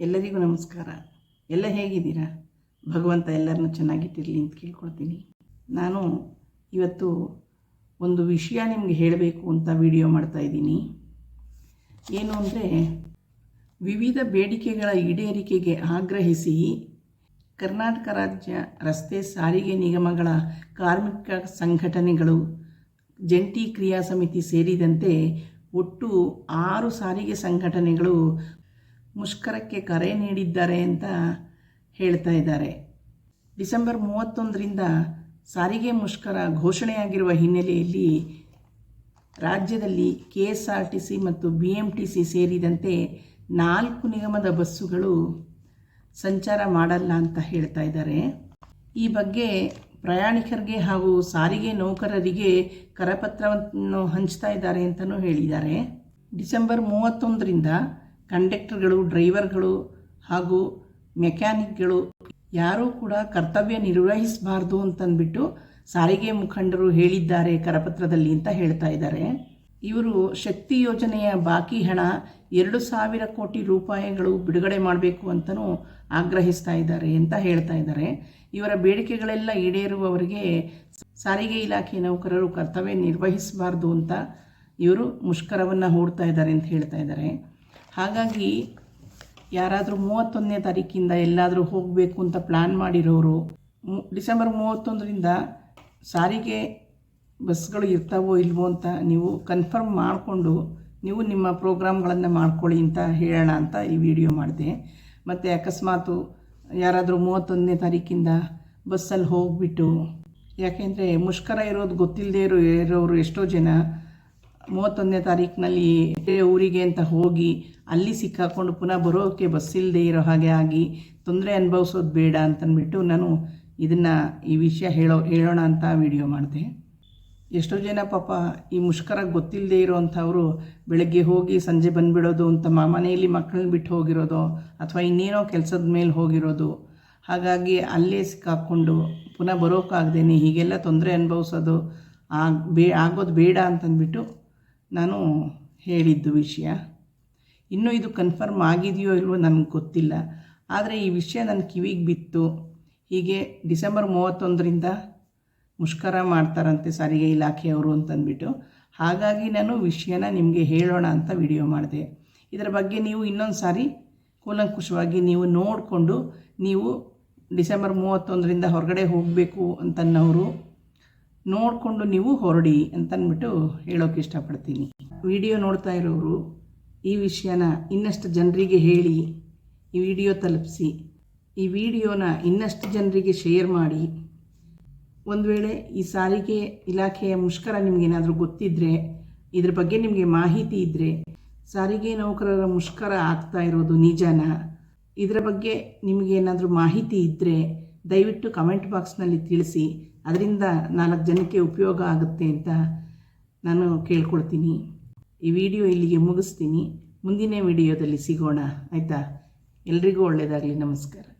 ಎಲ್ಲರಿಗೂ ನಮಸ್ಕಾರ. ಎಲ್ಲ ಹೇಗಿದ್ದೀರಾ? ಭಗವಂತ ಎಲ್ಲರನ್ನೂ ಚೆನ್ನಾಗಿಟ್ಟಿರಲಿ ಅಂತ ಕೇಳ್ಕೊಳ್ತೀನಿ. ನಾನು ಇವತ್ತು ಒಂದು ವಿಷಯ ನಿಮಗೆ ಹೇಳಬೇಕು ಅಂತ ವಿಡಿಯೋ ಮಾಡ್ತಾ ಇದ್ದೀನಿ. ಏನು ಅಂದರೆ, ವಿವಿಧ ಬೇಡಿಕೆಗಳ ಈಡೇರಿಕೆಗೆ ಆಗ್ರಹಿಸಿ ಕರ್ನಾಟಕ ರಾಜ್ಯ ರಸ್ತೆ ಸಾರಿಗೆ ನಿಗಮಗಳ ಕಾರ್ಮಿಕ ಸಂಘಟನೆಗಳು ಜಂಟಿ ಕ್ರಿಯಾ ಸಮಿತಿ ಸೇರಿದಂತೆ ಒಟ್ಟು ಆರು ಸಾರಿಗೆ ಸಂಘಟನೆಗಳು ಮುಷ್ಕರಕ್ಕೆ ಕರೆ ನೀಡಿದ್ದಾರೆ ಅಂತ ಹೇಳ್ತಾ ಇದ್ದಾರೆ. ಡಿಸೆಂಬರ್ ಮೂವತ್ತೊಂದರಿಂದ ಸಾರಿಗೆ ಮುಷ್ಕರ ಘೋಷಣೆಯಾಗಿರುವ ಹಿನ್ನೆಲೆಯಲ್ಲಿ ರಾಜ್ಯದಲ್ಲಿ K S R T C ಮತ್ತು ಬಿ ಎಂ ಟಿ ಸಿ ಸೇರಿದಂತೆ ನಾಲ್ಕು ನಿಗಮದ ಬಸ್ಸುಗಳು ಸಂಚಾರ ಮಾಡಲ್ಲ ಅಂತ ಹೇಳ್ತಾ ಇದ್ದಾರೆ. ಈ ಬಗ್ಗೆ ಪ್ರಯಾಣಿಕರಿಗೆ ಹಾಗೂ ಸಾರಿಗೆ ನೌಕರರಿಗೆ ಕರಪತ್ರವನ್ನು ಹಂಚ್ತಾ ಇದ್ದಾರೆ ಅಂತಲೂ ಹೇಳಿದ್ದಾರೆ. ಡಿಸೆಂಬರ್ ಮೂವತ್ತೊಂದರಿಂದ ಕಂಡಕ್ಟರ್ಗಳು, ಡ್ರೈವರ್ಗಳು ಹಾಗೂ ಮೆಕ್ಯಾನಿಕ್ಗಳು ಯಾರೂ ಕೂಡ ಕರ್ತವ್ಯ ನಿರ್ವಹಿಸಬಾರ್ದು ಅಂತಂದ್ಬಿಟ್ಟು ಸಾರಿಗೆ ಮುಖಂಡರು ಹೇಳಿದ್ದಾರೆ ಕರಪತ್ರದಲ್ಲಿ ಅಂತ ಹೇಳ್ತಾ ಇದ್ದಾರೆ. ಇವರು ಶಕ್ತಿ ಯೋಜನೆಯ ಬಾಕಿ ಹಣ ಎರಡು ಸಾವಿರ ಕೋಟಿ ರೂಪಾಯಿಗಳು ಬಿಡುಗಡೆ ಮಾಡಬೇಕು ಅಂತಲೂ ಆಗ್ರಹಿಸ್ತಾ ಇದ್ದಾರೆ ಅಂತ ಹೇಳ್ತಾ ಇದ್ದಾರೆ. ಇವರ ಬೇಡಿಕೆಗಳೆಲ್ಲ ಈಡೇರುವವರಿಗೆ ಸಾರಿಗೆ ಇಲಾಖೆ ನೌಕರರು ಕರ್ತವ್ಯ ನಿರ್ವಹಿಸಬಾರ್ದು ಅಂತ ಇವರು ಮುಷ್ಕರವನ್ನು ಹೂಡ್ತಾ ಇದ್ದಾರೆ ಅಂತ ಹೇಳ್ತಾ ಇದ್ದಾರೆ. ಹಾಗಾಗಿ ಯಾರಾದರೂ ಮೂವತ್ತೊಂದನೇ ತಾರೀಕಿಂದ ಎಲ್ಲಾದರೂ ಹೋಗಬೇಕು ಅಂತ ಪ್ಲ್ಯಾನ್ ಮಾಡಿರೋರು ಡಿಸೆಂಬರ್ ಮೂವತ್ತೊಂದರಿಂದ ಸಾರಿಗೆ ಬಸ್ಗಳು ಇರ್ತಾವೋ ಇಲ್ವೋ ಅಂತ ನೀವು ಕನ್ಫರ್ಮ್ ಮಾಡಿಕೊಂಡು ನೀವು ನಿಮ್ಮ ಪ್ರೋಗ್ರಾಮ್ಗಳನ್ನು ಮಾಡ್ಕೊಳ್ಳಿ ಅಂತ ಹೇಳೋಣ ಅಂತ ಈ ವಿಡಿಯೋ ಮಾಡಿದೆ. ಮತ್ತು ಅಕಸ್ಮಾತು ಯಾರಾದರೂ ಮೂವತ್ತೊಂದನೇ ತಾರೀಕಿಂದ ಬಸ್ಸಲ್ಲಿ ಹೋಗಿಬಿಟ್ಟು, ಯಾಕೆಂದರೆ ಮುಷ್ಕರ ಇರೋದು ಗೊತ್ತಿಲ್ಲದೆ ಇರೋ, ಇರೋರು ಎಷ್ಟೋ ಜನ ಮೂವತ್ತೊಂದನೇ ತಾರೀಕಿನಲ್ಲಿ ಊರಿಗೆ ಅಂತ ಹೋಗಿ ಅಲ್ಲಿ ಸಿಕ್ಕಾಕೊಂಡು ಪುನಃ ಬರೋಕ್ಕೆ ಬಸ್ ಇಲ್ಲದೆ ಇರೋ ಹಾಗೆ ಆಗಿ ತೊಂದರೆ ಅನುಭವಿಸೋದು ಬೇಡ ಅಂತಂದ್ಬಿಟ್ಟು ನಾನು ಇದನ್ನು ಈ ವಿಷಯ ಹೇಳೋ, ಹೇಳೋಣ ಅಂತ ವಿಡಿಯೋ ಮಾಡಿದೆ. ಎಷ್ಟೋ ಜನ ಪಾಪ ಈ ಮುಷ್ಕರ ಗೊತ್ತಿಲ್ಲದೆ ಇರೋವಂಥವ್ರು ಬೆಳಗ್ಗೆ ಹೋಗಿ ಸಂಜೆ ಬಂದುಬಿಡೋದು ಅಂತ ಮನೆಯಲ್ಲಿ ಮಕ್ಕಳನ್ನ ಬಿಟ್ಟು ಹೋಗಿರೋದು ಅಥವಾ ಇನ್ನೇನೋ ಕೆಲಸದ ಮೇಲೆ ಹೋಗಿರೋದು. ಹಾಗಾಗಿ ಅಲ್ಲೇ ಸಿಕ್ಕಾಕ್ಕೊಂಡು ಪುನಃ ಬರೋಕ್ಕಾಗ್ದೇನೆ ಹೀಗೆಲ್ಲ ತೊಂದರೆ ಅನುಭವಿಸೋದು ಆಗ, ಬೇ, ಆಗೋದು ಬೇಡ ಅಂತಂದ್ಬಿಟ್ಟು ನಾನು ಹೇಳಿದ್ದು ವಿಷಯ. ಇನ್ನೂ ಇದು ಕನ್ಫರ್ಮ್ ಆಗಿದೆಯೋ ಇಲ್ವೋ ನನಗೆ ಗೊತ್ತಿಲ್ಲ. ಆದರೆ ಈ ವಿಷಯ ನನ್ನ ಕಿವಿಗೆ ಬಿತ್ತು. ಹೀಗೆ ಡಿಸೆಂಬರ್ ಮೂವತ್ತೊಂದರಿಂದ ಮುಷ್ಕರ ಮಾಡ್ತಾರಂತೆ ಸಾರಿಗೆ ಇಲಾಖೆಯವರು ಅಂತಂದ್ಬಿಟ್ಟು. ಹಾಗಾಗಿ ನಾನು ವಿಷಯನ ನಿಮಗೆ ಹೇಳೋಣ ಅಂತ ವಿಡಿಯೋ ಮಾಡಿದೆ. ಇದರ ಬಗ್ಗೆ ನೀವು ಇನ್ನೊಂದು ಸಾರಿ ಕೂಲಂಕುಷವಾಗಿ ನೀವು ನೋಡಿಕೊಂಡು ನೀವು ಡಿಸೆಂಬರ್ ಮೂವತ್ತೊಂದರಿಂದ ಹೊರಗಡೆ ಹೋಗಬೇಕು ಅಂತನ್ನೋರು ನೋಡಿಕೊಂಡು ನೀವು ಹೊರಡಿ ಅಂತನ್ಬಿಟ್ಟು ಹೇಳೋಕೆ ಇಷ್ಟಪಡ್ತೀನಿ. ವಿಡಿಯೋ ನೋಡ್ತಾ ಇರೋರು ಈ ವಿಷಯನ ಇನ್ನಷ್ಟು ಜನರಿಗೆ ಹೇಳಿ, ಈ ವಿಡಿಯೋ ತಲುಪಿಸಿ, ಈ ವಿಡಿಯೋನ ಇನ್ನಷ್ಟು ಜನರಿಗೆ ಶೇರ್ ಮಾಡಿ. ಒಂದು ವೇಳೆ ಈ ಸಾರಿಗೆ ಇಲಾಖೆಯ ಮುಷ್ಕರ ನಿಮಗೇನಾದರೂ ಗೊತ್ತಿದ್ದರೆ ಇದ್ರ ಬಗ್ಗೆ ನಿಮಗೆ ಮಾಹಿತಿ ಇದ್ದರೆ ಸಾರಿಗೆ ನೌಕರರ ಮುಷ್ಕರ ಆಗ್ತಾ ಇರೋದು ನಿಜನ? ಇದರ ಬಗ್ಗೆ ನಿಮಗೇನಾದರೂ ಮಾಹಿತಿ ಇದ್ದರೆ ದಯವಿಟ್ಟು ಕಮೆಂಟ್ ಬಾಕ್ಸ್ನಲ್ಲಿ ತಿಳಿಸಿ, ಅದರಿಂದ ನಾಲ್ಕು ಜನಕ್ಕೆ ಉಪಯೋಗ ಆಗುತ್ತೆ ಅಂತ ನಾನು ಕೇಳ್ಕೊಳ್ತೀನಿ. ಈ ವಿಡಿಯೋ ಇಲ್ಲಿಗೆ ಮುಗಿಸ್ತೀನಿ. ಮುಂದಿನ ವಿಡಿಯೋದಲ್ಲಿ ಸಿಗೋಣ. ಆಯಿತಾ? ಎಲ್ರಿಗೂ ಒಳ್ಳೆಯದಾಗಲಿ ನಮಸ್ಕಾರ.